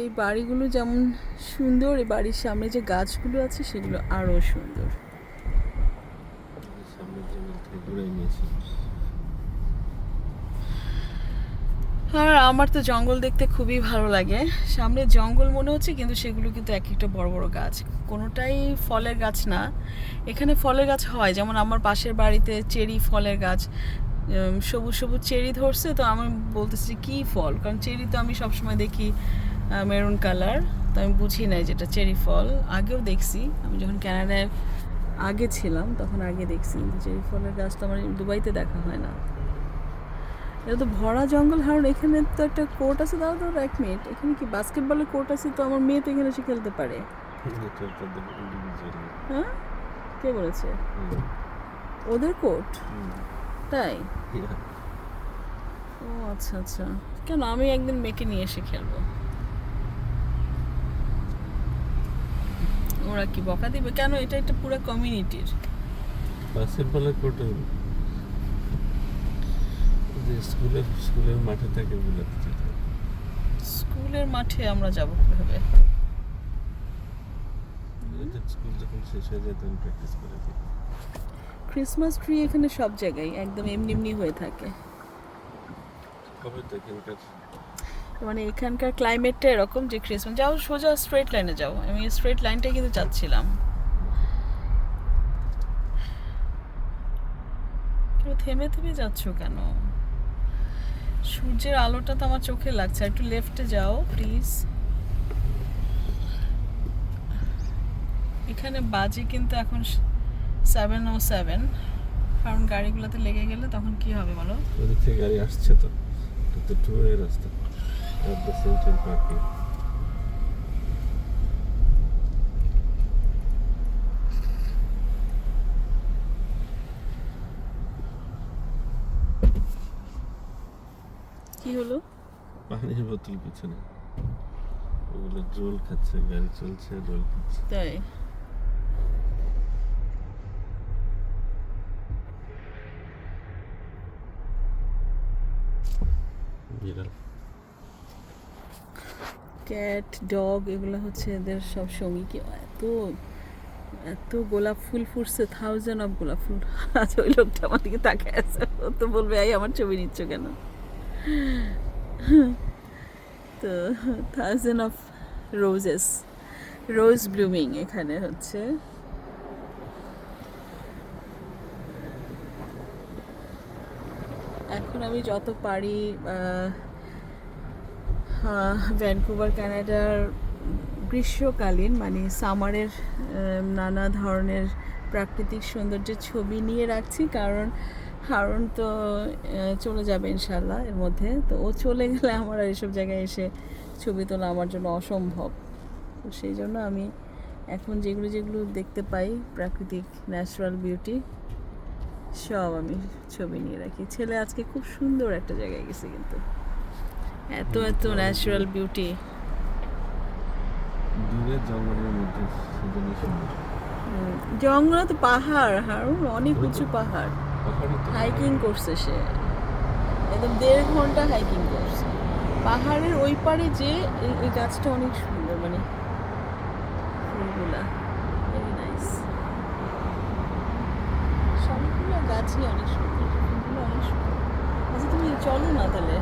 এই বাড়িগুলো যেমন সুন্দর, এই বাড়ির সামনে যে গাছগুলো আছে সেগুলো আরও সুন্দর। আর আমার তো জঙ্গল দেখতে খুবই ভালো লাগে। সামনে জঙ্গল মনে হচ্ছে, কিন্তু সেগুলো কিন্তু এক একটা বড় বড় গাছ। কোনোটাই ফলের গাছ না। এখানে ফলের গাছ হয়, যেমন আমার পাশের বাড়িতে চেরি ফলের গাছ। সবুজ সবুজ চেরি ধরছে, তো আমি বলতেছি কি ফল? কারণ চেরি তো আমি সবসময় দেখি মেরুন কালার তো আমি বুঝি নাই যেটা চেরি ফল আগেও দেখছি আমি যখন ক্যানাডায় আগে ছিলাম তখন আগে দেখছি কিন্তু চেরি ফলের গাছ তো আমার দুবাইতে দেখা হয় না। এটা তো ভরা জঙ্গল হারুন এখানে তো একটা কোর্ট আছে দাও তো এক মিনিট এখানে কি বাস্কেটবলের কোর্ট আছে? তো আমার মেয়ে তো এখানে এসে খেলতে পারে। হ্যাঁ? কে বলেছে? ওদের কোর্ট তাই? ও আচ্ছা আচ্ছা। কেন? আমি একদিন মেয়েকে নিয়ে এসে খেলব। ওরা কি বকা দিবে? কেন এটা একটা পুরো কমিউনিটির বাস্কেটবলের কোর্টে যে স্কুলের স্কুলের মাঠে থাকে হবে। স্কুলের মাঠে আমরা যাব কীভাবে? স্কুল যখন শেষ হয়ে যায় তখন প্র্যাকটিস করে দিই ক্রিসমাস ট্রি এখানে সব জায়গায় একদম এমনি এমনি হয়ে থাকে। কবে তো এখানকার মানে এখানকার ক্লাইমেটটা এরকম যে ক্রিসমাস যাও সোজা স্ট্রেট লাইনে যাও। আমি স্ট্রেট লাইনটাই কিন্তু চাচ্ছিলাম থেমে থেমে যাচ্ছ কেন? সূর্যের আলোটা তো আমার চোখে লাগছে। একটু লেফটে যাও প্লিজ এখানে বাজে কিন্তু এখন সেভেন ও সেভেন কারণ গাড়িগুলোতে লেগে গেলে তখন কি হবে বলো? গাড়ি আসছে তো। রাস্তা। অ্যাট দ্য সেন্টার পার্কিং কি হলো? পানির বোতল পিছনে ওগুলো রোল খাচ্ছে গাড়ি চলছে রোল খাচ্ছে। তাই? বিড়াল। ক্যাট ডগ এগুলো হচ্ছে এদের সব সঙ্গী এত এত গোলাপ ফুল ফুটছে থাউজেন্ড অফ গোলাপ ফুল। আজ ওই লোকটা আমার দিকে তাকায় আছে। ও তো বলবে, এই, আমার ছবি নিচ্ছ কেন? তো thousand of roses rose blooming এখানে হচ্ছে। এখন আমি যত পারি ভ্যানকুভার কানাডার গ্রীষ্মকালীন মানে সামারের নানা ধরনের প্রাকৃতিক সৌন্দর্যের ছবি নিয়ে রাখছি। কারণ হারুন তো চলে যাবে ইনশাল্লাহ এর মধ্যে। তো ও চলে গেলে আমার আর এসব জায়গায় এসে ছবি তোলা আমার জন্য অসম্ভব। তো সেই জন্য আমি এখন যেগুলো যেগুলো দেখতে পাই, প্রাকৃতিক ন্যাচারাল বিউটি সব আমি ছবি নিয়ে রাখি। ছেলে আজকে খুব সুন্দর একটা জায়গায় গেছে কিন্তু। এত এত ন্যাচারাল বিউটি দূরে জঙ্গলের মধ্যে সুন্দর। জঙ্গল তো পাহাড় হারুন অনেক উঁচু পাহাড়। হাইকিং করছে সে। একদম দেড় ঘণ্টা হাইকিং করছে। পাহাড়ের ওই পারে যে এই- এই গাছটা অনেক সুন্দর মানে ফুলগুলা। ভেরি নাইস সবগুলো গাছই অনেক সুন্দর ফুলগুলো অনেক সুন্দর। আচ্ছা তুমি চলো না তাহলে।